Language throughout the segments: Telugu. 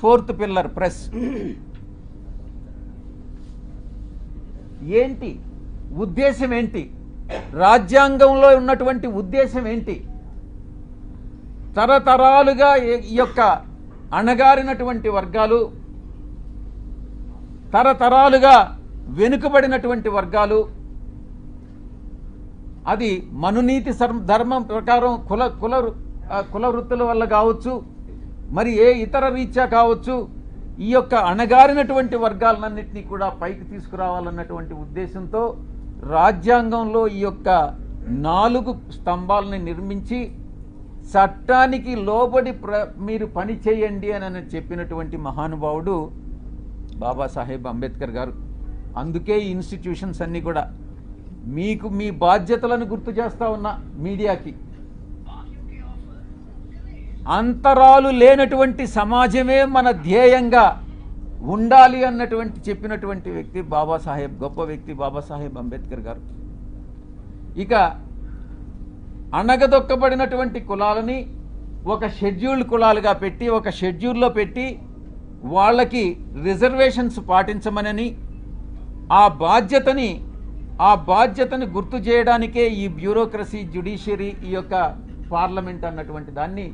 Fourth pillar press. ఏంటి? ఉద్దేశం ఏంటి? రాజ్యాంగంలో ఉన్నటువంటి ఉద్దేశం ఏంటి? తరతరాలుగా ఈ- యొక్క అణగారినటువంటి వర్గాలు తరతరాలుగా వెనుకబడినటువంటి వర్గాలు అది మనునీతి ధర్మం ప్రకారం కుల కుల వృ- కుల వృత్తుల వల్ల కావచ్చు మరి ఏ ఇతర రీత్యా కావచ్చు? ఈ యొక్క అణగారినటువంటి వర్గాలన్నింటినీ కూడా పైకి తీసుకురావాలన్నటువంటి ఉద్దేశంతో రాజ్యాంగంలో ఈ యొక్క నాలుగు స్తంభాలని నిర్మించి చట్టానికి లోబడి ప్ర మీరు పని చేయండి అని అని చెప్పినటువంటి మహానుభావుడు బాబాసాహెబ్ అంబేద్కర్ గారు. అందుకే ఈ ఇన్స్టిట్యూషన్స్ అన్నీ కూడా. మీకు మీ బాధ్యతలను గుర్తు చేస్తా ఉన్నా మీడియాకి. అంతరాలు లేనటువంటి సమాజమే మన ధ్యేయంగా ఉండాలి అన్నటువంటి చెప్పినటువంటి వ్యక్తి బాబాసాహెబ్ గొప్ప వ్యక్తి బాబాసాహెబ్ అంబేద్కర్ గారు. ఇక అణగదొక్కబడినటువంటి కులాలని ఒక షెడ్యూల్డ్ కులాలుగా పెట్టి ఒక షెడ్యూల్లో పెట్టి వాళ్ళకి రిజర్వేషన్స్ పాటించమనని ఆ బాధ్యతని ఆ బాధ్యతని గుర్తు చేయడానికే ఈ బ్యూరోక్రసీ జ్యుడిషియరీ ఈ యొక్క పార్లమెంట్ అన్నటువంటి దాన్ని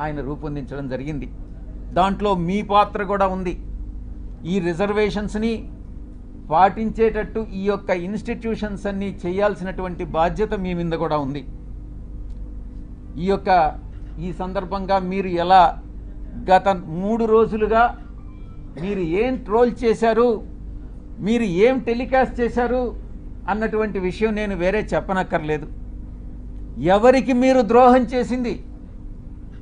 ఆయన రూపొందించడం జరిగింది. దాంట్లో మీ పాత్ర కూడా ఉంది. ఈ రిజర్వేషన్స్ని పాటించేటట్టు ఈ యొక్క ఇన్స్టిట్యూషన్స్ అన్ని చేయాల్సినటువంటి బాధ్యత మీ మీద కూడా ఉంది. ఈ యొక్క ఈ సందర్భంగా మీరు ఎలా గత మూడు రోజులుగా మీరు ఏం ట్రోల్ చేశారు మీరు ఏం టెలికాస్ట్ చేశారు అన్నటువంటి విషయం నేను వేరే చెప్పనక్కర్లేదు. ఎవరికి మీరు ద్రోహం చేసింది?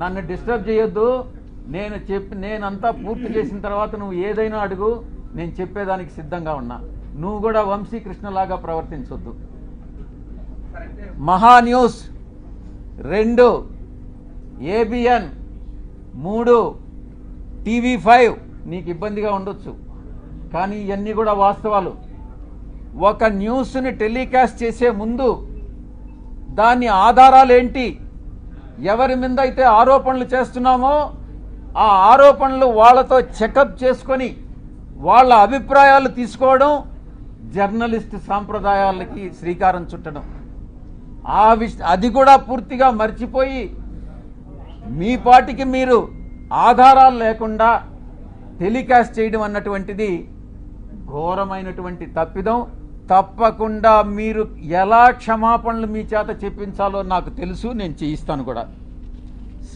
నన్ను డిస్టర్బ్ చేయొద్దు. నేను చెప్పి నేనంతా పూర్తి చేసిన తర్వాత నువ్వు ఏదైనా అడుగు నేను చెప్పేదానికి సిద్ధంగా ఉన్నా. నువ్వు కూడా వంశీకృష్ణలాగా ప్రవర్తించొద్దు. సార్ మహా న్యూస్ రెండు ఏబిఎన్ మూడు టీవీ ఫైవ్ నీకు ఇబ్బందిగా ఉండొచ్చు. కానీ ఇవన్నీ కూడా వాస్తవాలు. ఒక న్యూస్ని టెలికాస్ట్ చేసే ముందు దాని ఆధారాలు ఏంటి ఎవరి మీద అయితే ఆరోపణలు చేస్తున్నామో ఆ ఆరోపణలు వాళ్ళతో చెకప్ చేసుకొని వాళ్ళ అభిప్రాయాలు తీసుకోవడం జర్నలిస్ట్ సాంప్రదాయాలకి శ్రీకారం చుట్టడం. ఆ విష అది కూడా పూర్తిగా మర్చిపోయి మీ పాటికి మీరు ఆధారాలు లేకుండా టెలికాస్ట్ చేయడం అన్నటువంటిది ఘోరమైనటువంటి తప్పిదం. తప్పకుండా మీరు ఎలా క్షమాపణలు మీ చేత చెప్పించాలో నాకు తెలుసు నేను చేయిస్తాను కూడా.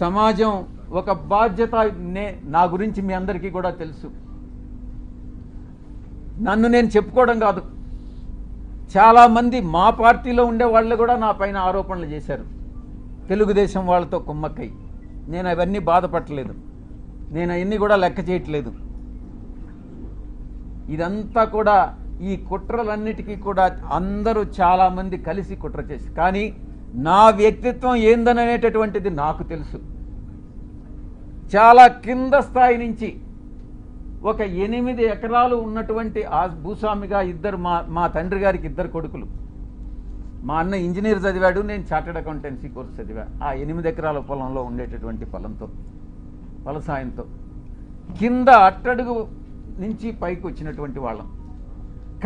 సమాజం ఒక బాధ్యత నే నా గురించి మీ అందరికీ కూడా తెలుసు. నన్ను నేను చెప్పుకోవడం కాదు. చాలామంది మా పార్టీలో ఉండే వాళ్ళు కూడా నా పైన ఆరోపణలు చేశారు. తెలుగుదేశం వాళ్ళతో కుమ్మక్కై. నేను అవన్నీ బాధపడలేదు నేను అవన్నీ కూడా లెక్క చేయట్లేదు. ఇదంతా కూడా ఈ కుట్రలన్నిటికీ కూడా అందరూ చాలామంది కలిసి కుట్ర చేసి కానీ నా వ్యక్తిత్వం ఏందననేటటువంటిది నాకు తెలుసు. చాలా కింద స్థాయి నుంచి ఒక ఎనిమిది ఎకరాలు ఉన్నటువంటి ఆ భూస్వామిగా ఇద్దరు మా మా తండ్రి గారికి ఇద్దరు కొడుకులు. మా అన్న ఇంజనీర్ చదివాడు నేను చార్టెడ్ అకౌంటెన్సీ కోర్స్ చదివా. ఆ ఎనిమిది ఎకరాల పొలంలో ఉండేటటువంటి పొలంతో ఫలసాయంతో కింద అట్టడుగు నుంచి పైకి వచ్చినటువంటి వాళ్ళం.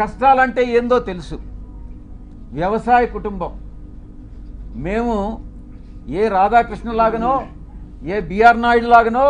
కష్టాలంటే ఏందో తెలుసు. వ్యవసాయ కుటుంబం. మేము ఏ రాధాకృష్ణలాగనో ఏ బిఆర్ నాయుడు లాగనో